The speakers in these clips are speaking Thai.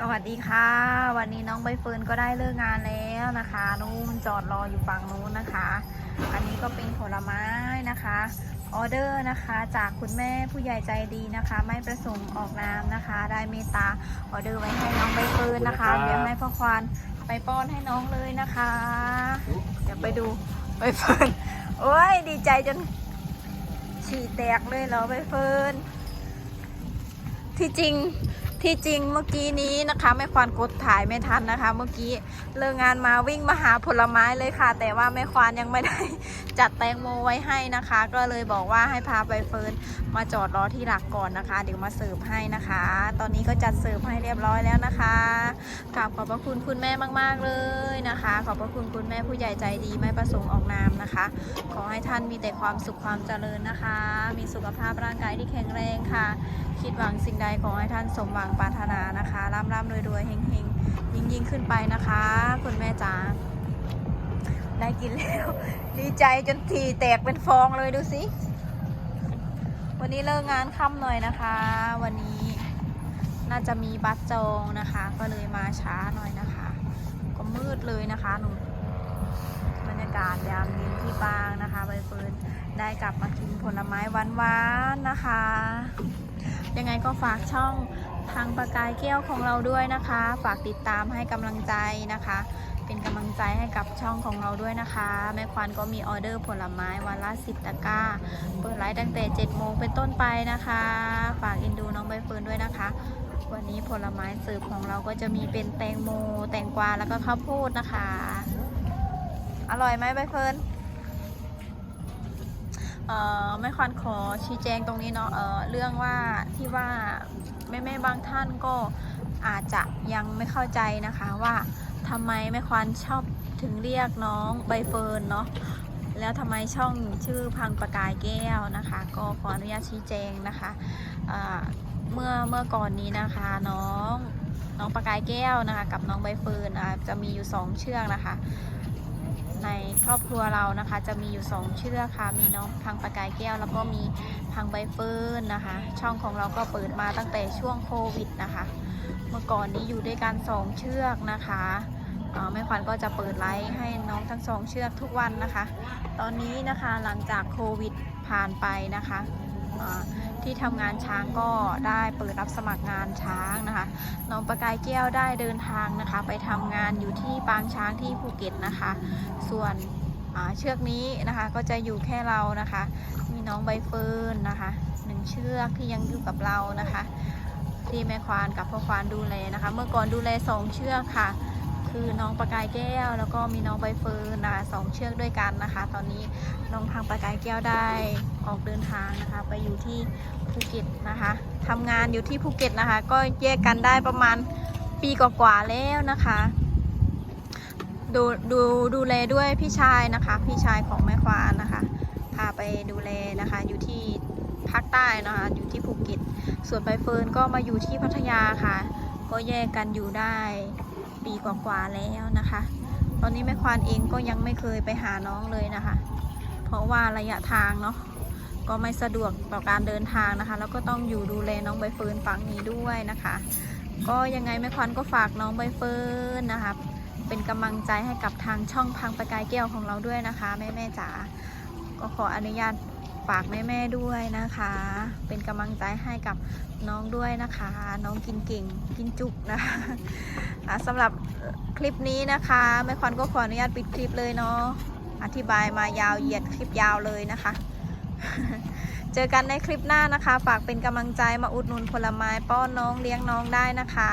สวัสดีค่ะ วันนี้น้องใบเฟิร์นก็ได้เลิกงานแล้วนะคะนู่นจอดรออยู่ฝั่งนู้นนะคะ อันนี้ก็เป็นผลไม้นะคะออเดอร์นะคะจากคุณแม่ผู้ใหญ่ใจดีนะคะ ไม่ประสงค์ออกนามนะคะ ได้เมตตาออเดอร์ไว้ให้น้องใบเฟิร์นนะคะครับเดี๋ยวให้พ่อควานไปป้อนให้น้องเลยนะคะ เดี๋ยวไปดูใบเฟิร์นโอ้ยดีใจจนฉี่แตกเลยเหรอใบเฟิร์นที่จริง ที่จริงเมื่อกี้นี้นะคะแม่ควานกดถ่ายไม่ทันนะคะ เมื่อกี้เลิกงานมาวิ่งมาหาผลไม้เลยค่ะ แต่ว่าแม่ควานยังไม่ได้จัดแตงโมไว้ให้นะคะ ก็เลยบอกว่าให้พาไปเฟิร์นมาจอดรอที่หลักก่อนนะคะ เดี๋ยวมาเสิร์ฟให้นะคะ ตอนนี้ก็จัดเสิร์ฟให้เรียบร้อยแล้วนะคะกราบขอบพระคุณคุณแม่มาก ๆเลยนะคะ ขอบพระคุณคุณแม่ผู้ใหญ่ใจดีไม่ประสงค์ออกนามนะคะ ขอให้ท่านมีแต่ความสุขความเจริญนะคะ มีสุขภาพร่างกายที่แข็งแรงค่ะ คิดหวังสิ่งใดขอให้ท่านสมหวังปรารถนานะคะร่ำร่ำรวยรวยเฮงเฮงยิ่งยิ่งขึ้นไปนะคะ คุณแม่จ๋าได้กินแล้ว ดีใจจนทีแตกเป็นฟองเลยดูสิวันนี้เลิกงานค่ำหน่อยนะคะ วันนี้น่าจะมีบัตรจองนะคะ ก็เลยมาช้าหน่อยนะคะ ก็มืดเลยนะคะหนูบรรยากาศยามเย็นที่บางนะคะใบเฟิร์นได้กลับมากินผลไม้หวานๆนะคะ ยังไงก็ฝากช่อง ทางประกายแก้วของเราด้วยนะคะ ฝากติดตามให้กำลังใจนะคะ เป็นกำลังใจให้กับช่องของเราด้วยนะคะ แม่ควานก็มีออเดอร์ผลไม้วันละ10ตะกร้า เปิดไลฟ์ตั้งแต่7โมงเป็นต้นไปนะคะ ฝากเอ็นดูน้องใบเฟิร์นด้วยนะคะ วันนี้ผลไม้สิร์ฟของเราก็จะมีเป็นแตงโม แตงกวาแล้วก็ข้าวโพดนะคะ อร่อยไหมใบเฟิร์น เอ่อไม่ควรขอชี้แจงตรงนี้เนาะเอ่อเรื่องว่าที่ว่าแม่แม่ๆบางท่านก็อาจจะยังไม่เข้าใจนะคะว่าทำไมแม่ควานชอบถึงเรียกน้องใบเฟิร์นเนาะแล้วทำไมช่องชื่อพังประกายแก้วนะคะ ก็ขออนุญาตชี้แจงนะคะอ่าเมื่อเมื่อก่อนนี้นะคะน้องน้องประกายแก้วนะคะ กับน้องใบเฟิร์นอะจะมีอยู่สองเชือกนะคะ ในครอบครัวเรานะคะ จะมีอยู่ 2 เชือกค่ะ มีน้องพังประกายแก้ว แล้วก็มีพังใบเฟิร์นนะคะ ช่องของเราก็เปิดมาตั้งแต่ช่วงโควิดนะคะ เมื่อก่อนนี้อยู่ด้วยกัน 2 เชือกนะคะแม่ขวัญก็จะเปิดไลฟ์ให้น้องทั้งสองเชือกทุกวันนะคะ ตอนนี้นะคะหลังจากโควิดผ่านไปนะคะ ที่ทำงานช้างก็ได้เปิดรับสมัครงานช้างนะคะน้องประกายแก้วได้เดินทางนะคะ ไปทำงานอยู่ที่ปางช้างที่ภูเก็ตนะคะ ส่วนเชือกนี้นะคะก็จะอยู่แค่เรานะคะ มีน้องใบเฟิร์นนะคะหนึ่งเชือกที่ยังอยู่กับเรานะคะ ที่แม่ควานกับพ่อควานดูแลนะคะ เมื่อก่อนดูแลสองเชือกค่ะ คือน้องประกายแก้ว แล้วก็มีน้องใบเฟิร์นนะสองเชือกด้วยกันนะคะ ตอนนี้น้องทางประกายแก้วได้ออกเดินทางนะคะ ไปอยู่ที่ภูเก็ตนะคะทำงานอยู่ที่ภูเก็ตนะคะ ก็แยกกันได้ประมาณปีกว่าๆแล้วนะคะ ดูดูดูแลด้วยพี่ชายนะคะ พี่ชายของแม่ควานนะคะ พาไปดูแลนะคะ อยู่ที่ภาคใต้นะคะ อยู่ที่ภูเก็ต ส่วนใบเฟิร์นก็มาอยู่ที่พัทยาค่ะ ก็แยกกันอยู่ได้ ปีกว่าๆแล้วนะคะ ตอนนี้แม่ควานเองก็ยังไม่เคยไปหาน้องเลยนะคะ เพราะว่าระยะทางเนาะก็ไม่สะดวกต่อการเดินทางนะคะ แล้วก็ต้องอยู่ดูแลน้องใบเฟิร์นฝั่งนี้ด้วยนะคะ ก็ยังไงแม่ควันก็ฝากน้องใบเฟิร์นนะคะเป็นกำลังใจให้กับทางช่องพังประกายแก้วของเราด้วยนะคะ แม่แม่ๆจ๋าก็ขออนุญาต ฝากแม่แม่ๆด้วยนะคะ เป็นกำลังใจให้กับน้องด้วยนะคะ น้องกินเก่งกินจุกนะคะอะสำหรับคลิปนี้นะคะแม่ควันก็ขออนุญาตปิดคลิปเลยเนาะอธิบายมายาวเหยียดคลิปยาวเลยนะคะ เจอกันในคลิปหน้านะคะ ฝากเป็นกำลังใจมาอุดหนุนผลไม้ป้อนน้องเลี้ยงน้องได้นะคะ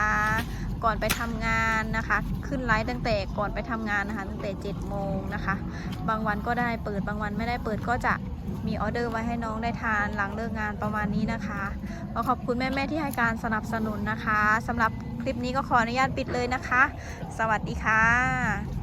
ก่อนไปทำงานนะคะ ขึ้นไลฟ์ตั้งแต่ก่อนไปทำงานนะคะ ตั้งแต่7โมงนะคะ บางวันก็ได้เปิดบางวันไม่ได้เปิดก็จะมีออเดอร์ไว้ให้น้องได้ทานหลังเลิกงานประมาณนี้นะคะขอขอบคุณแม่ๆที่ให้การสนับสนุนนะคะสำหรับคลิปนี้ก็ขออนุญาตปิดเลยนะคะ สวัสดีค่ะ